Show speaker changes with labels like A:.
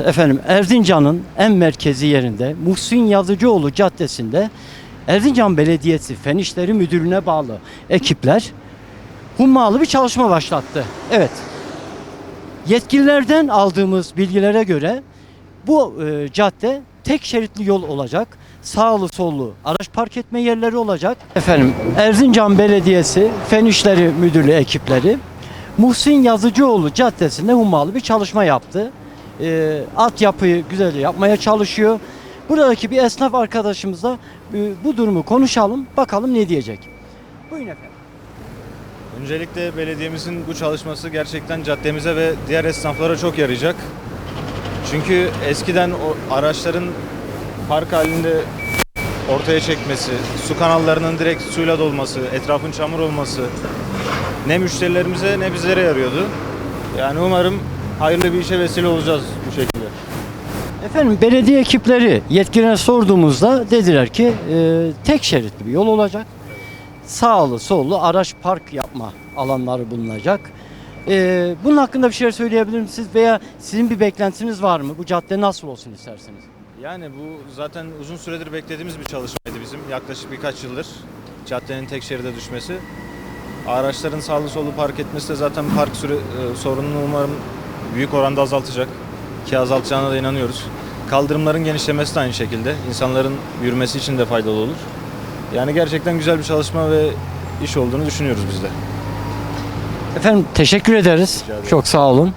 A: efendim Erzincan'ın en merkezi yerinde Muhsin Yazıcıoğlu Caddesi'nde Erzincan Belediyesi Fen İşleri Müdürlüğü'ne bağlı ekipler hummalı bir çalışma başlattı. Evet. Yetkililerden aldığımız bilgilere göre bu e, cadde tek şeritli yol olacak. Sağlı sollu araç park etme yerleri olacak. Efendim Erzincan Belediyesi Fen İşleri Müdürlüğü ekipleri Muhsin Yazıcıoğlu Caddesi'nde hummalı bir çalışma yaptı. E, altyapıyı güzel yapmaya çalışıyor. Buradaki bir esnaf arkadaşımızla e, bu durumu konuşalım. Bakalım ne diyecek. Buyurun efendim.
B: Öncelikle belediyemizin bu çalışması gerçekten caddemize ve diğer esnaflara çok yarayacak. Çünkü eskiden o araçların park halinde ortaya çekmesi, su kanallarının direkt suyla dolması, etrafın çamur olması ne müşterilerimize ne bizlere yarıyordu. Yani umarım hayırlı bir işe vesile olacağız bu şekilde.
A: Efendim belediye ekipleri yetkililere sorduğumuzda dediler ki e, tek şeritli bir yol olacak. Sağlı sollu araç park yapma alanları bulunacak. E, bunun hakkında bir şeyler söyleyebilir misiniz veya sizin bir beklentiniz var mı? Bu cadde nasıl olsun isterseniz?
B: Yani bu zaten uzun süredir beklediğimiz bir çalışmaydı bizim. Yaklaşık birkaç yıldır caddenin tek şeride düşmesi. Araçların sağlı sollu park etmesi de zaten park süre, e, sorununu umarım büyük oranda azaltacak. Ki azaltacağına da inanıyoruz. Kaldırımların genişlemesi de aynı şekilde. insanların yürümesi için de faydalı olur. Yani gerçekten güzel bir çalışma ve iş olduğunu düşünüyoruz biz de.
A: Efendim teşekkür ederiz. Çok sağ olun.